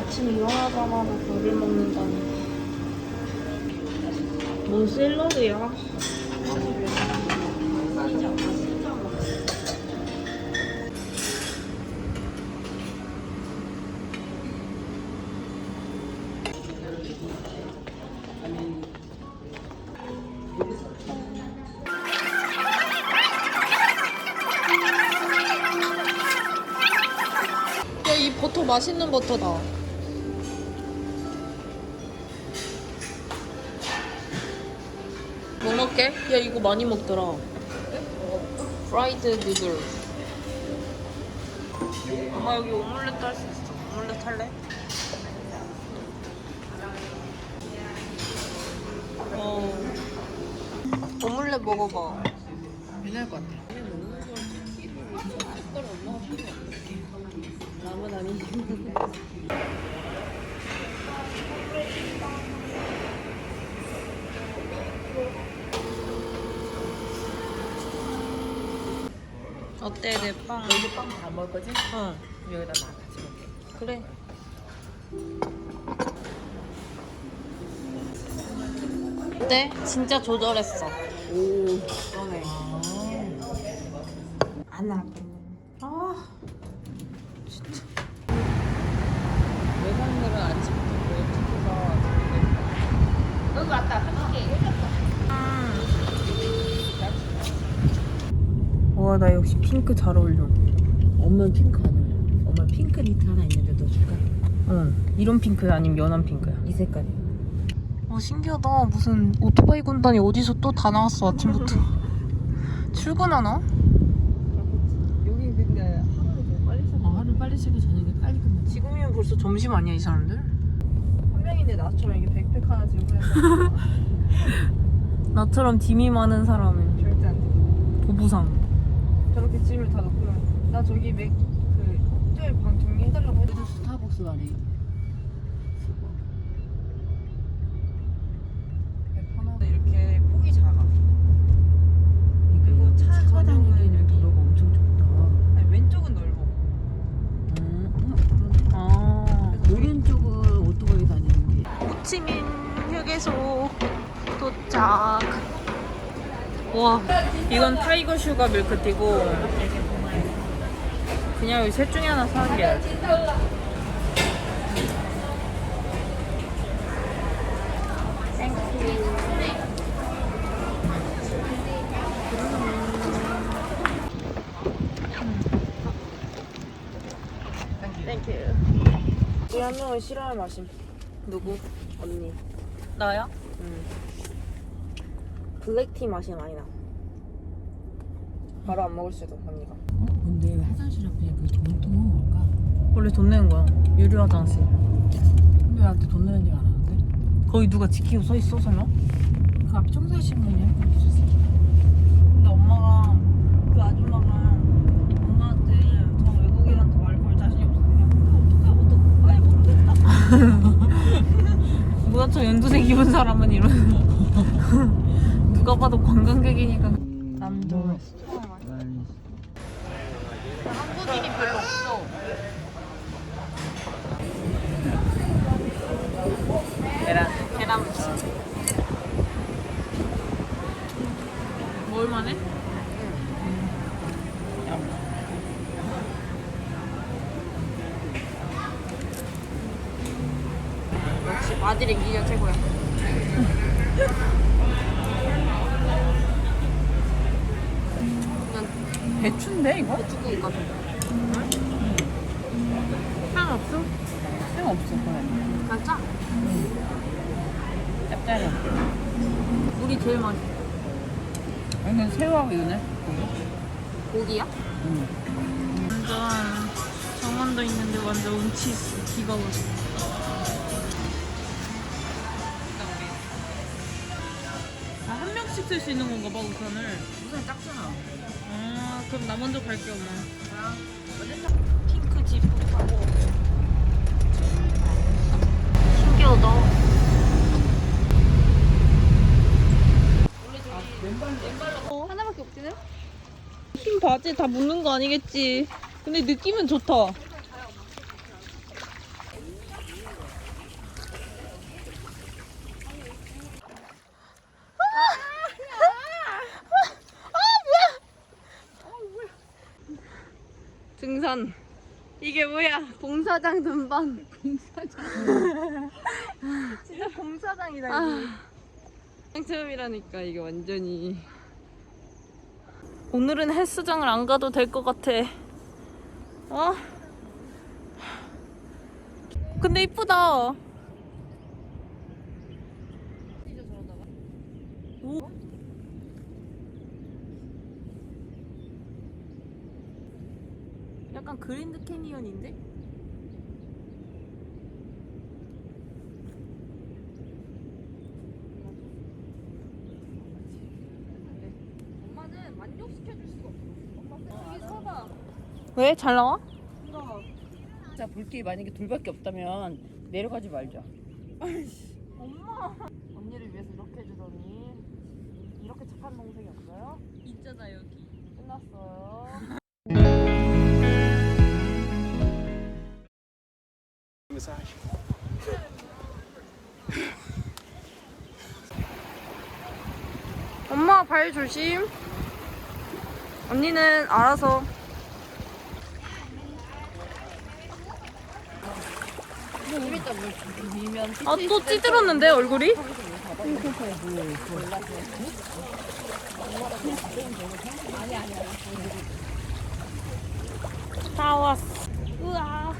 아침에 일어나자마자 물을 먹는다니. 뭔 샐러드야? 야, 맛있는 버터다. 뭐 먹게? 야, 이거 많이 먹더라. 프라이드 누들. 엄마 여기 오믈렛 할수 있어. 오믈렛 할래? 어. 오믈렛 먹어봐. 괜찮을 것 같아. 남은 아니지. 어때 내 빵? 여기 빵 다 먹을 거지? 어 여기다 나 같이 먹게. 그래. 어때? 진짜 조절했어. 오, 그러네. 안 하고. 아 외국인들은 아침부터 일찍 해서 여기 왔다. 함께. 와 나 역시 핑크 잘 어울려. 엄마는 핑크 안 어울려. 엄마 핑크 니트 하나 있는데 너 줄까? 응. 이런 핑크야 아니면 연한 핑크야? 이 색깔이야. 어 신기하다. 무슨 오토바이 군단이 어디서 또 다 나왔어 아침부터. 출근하나? 여기 근데 하루를 좀 빨리 시작. 어, 하루 빨리 시작해 저녁에 빨리 끝나. 지금이면 벌써 점심 아니야 이 사람들? 한 명인데 나처럼 이게 백팩 하나 들고 해서 나처럼 dim이 많은 사람은 절대 안 돼. 보부상. 저렇게 짐을 다 놓고 나 저기 맥, 그 호텔 방 정리해달라고 해도 스타벅스 안에 편하다 이렇게 폭이 작아 그리고 차 차가 다니기에는 다니기에는 도로가 엄청 좁다. 아니 왼쪽은 넓어 음, 아. 오른쪽은 오토바이 다니는 게 호치민 휴게소 도착. 와, 이건 타이거 슈가 밀크티고 그냥 여기 셋 중에 하나 사는 게 나지. 땡큐. 우리 한 명은 싫어할 맛임. 누구? 언니. 나야? 응. 블랙티 맛이 많이 나. 바로 안 먹을 수도 언니가. 어? 근데 왜 화장실 앞에 그 돈통은 뭘까? 원래 돈 내는 거야. 유료 화장실. 근데 나한테 돈 내는 얘기 안 하는데? 거기 누가 지키고 서 있어 설마? 그 앞에 청소하시는 분이 한분 계셨어 근데 엄마가 그 아줌마가 엄마한테 저 외국인한테 말 걸 자신이 없어. 그냥 어떡해 어떡해 아예 모르겠다. 뭐야 저 연두색 입은 사람은 이런. 누가 봐도 관광객이니까. 남도. 한국인이 별로 없어. 계란 계란무침. 먹을만해? 인기가 최고야. 배추인데 이거? 고추국 같은 거. 향 없어? 생 없어 그래 그냥 짜. 짭짤해 물이 제일 맛있어. 여기는 새우하고 이거네 고기야? 응. 완전 정원도 있는데 완전 운치 있어. 기가 막혀. 쓸 수 있는 건가 봐, 우산을. 우선 작잖아 아, 그럼 나 먼저 갈게, 엄마. 핑크 집 가고. 신기하다. 왼발로 어, 한 바지에 다 묻는 거 아니겠지? 근데 느낌은 좋다. 등산. 이게 뭐야? 공사장 등반. 공사장. 진짜 공사장이다. 아, 처음이라니까 이게 완전히. 오늘은 헬스장을 안 가도 될 것 같아. 어? 근데 이쁘다. 오. 약간 그랜드 캐니언인데? 엄마는 만족시켜줄 수가 없어. 엄마 여기 서봐. 왜? 잘 나와? 자, 볼 게 만약에 돌밖에 없다면 내려가지 말자. 언니를 위해서 이렇게 해주더니 이렇게 착한 동생이 없어요? 있잖아 여기. 끝났어요. 발 조심. 언니는 알아서. 아 또 찌들었는데 얼굴이? 다 왔어. 우와.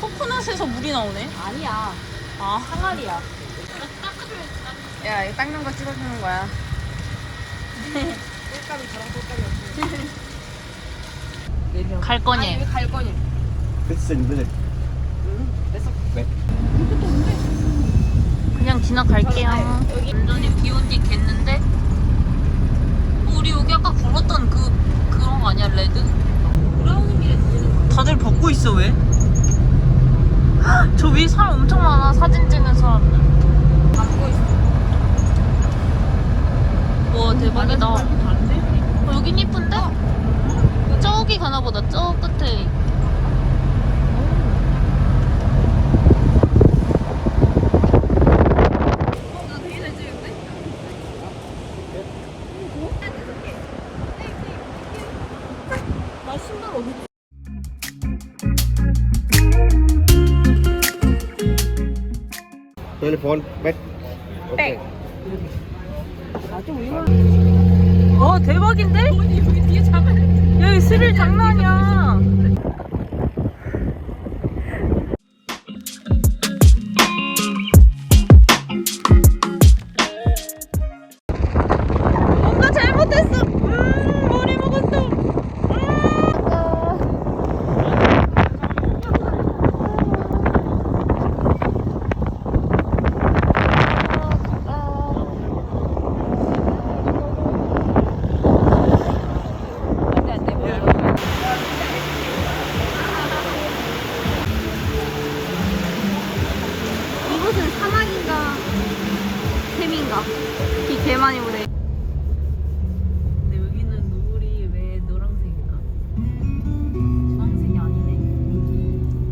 코코넛에서 물이 나오네. 아니야. 아. 항아리야. 야, 이거 닦는 거 찍어주는 거야. 꿀감이 저랑 꿀감이 없어. 갈 거니? 여기 갈 거니? This in village. 그냥 지나갈게요. 완전히 비 온 뒤 겠는데? 우리 여기 아까 걸었던 그 그런 거 아니야 레드? 다들 벗고 있어 왜? 저 위에 사람 엄청 많아 사진 찍는 사람들. 담고 있어. 와 대박이다. 어, 여긴 이쁜데? 저기 가나 보다 저 끝에. 나 되게 잘 찍는데? 나 신발 어디? Telephone back. Okay. 와 대박인데? 여기 스릴 장난 아니야. 개 많이 오네 근데 여기는 노을이 왜 노란색일까? 주황색이 아니네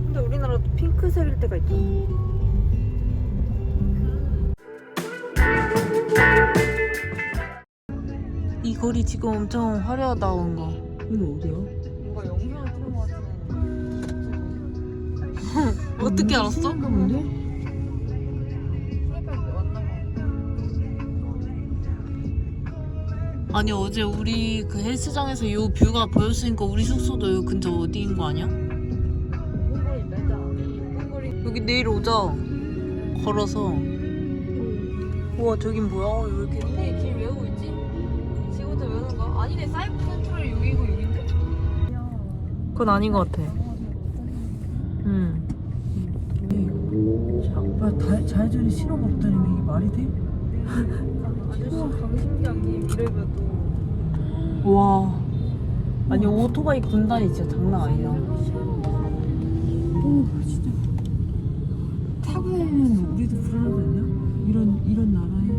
근데 우리나라도 핑크색일 때가 있잖아 이 거리 지금 엄청 화려하다 뭔가 여기 어디야? 뭔가 영상을 찍은 거 같은. 어떻게 알았어? 수업 아니 어제 우리 그 헬스장에서 요 뷰가 보였으니까 우리 숙소도 요 근처 어디인 거 아니야? 여기 내일 오자 걸어서 우와 저긴 뭐야 왜 이렇게 언니 길 외우고 있지? 지금부터 외우는 거야? 아니네 사이버 센트럴 여기고 여긴데? 그건 아닌 것 같아 응 아, 다, 자회전에 신호가 없다는 게 이게 말이 돼? 아저씨 강심장님 이래봬도. 와. 아니 오토바이 군단이 진짜 장난 아니야. 오, 진짜. 타고 다니면 우리도 불안하지 않냐? 이런, 이런 나라에.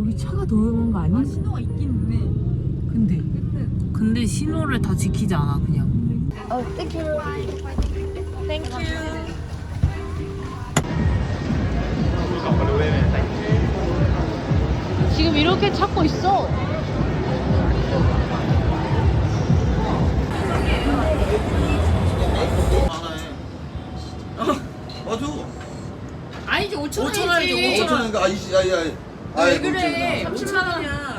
여기 차가 더 위험한 거 아니야? 신호가 있긴 있네. 근데. 근데 신호를 다 지키지 않아 그냥 지금 이렇게 찾고 있어. 맞아. 아니지 5천 5천 원이지, 5천 5천 원인가? 아이씨, 아이, 아이. 왜 그래? 3천 원이야.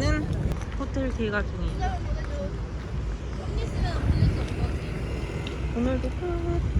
있는 호텔 개가 중이에요. 오늘도 끝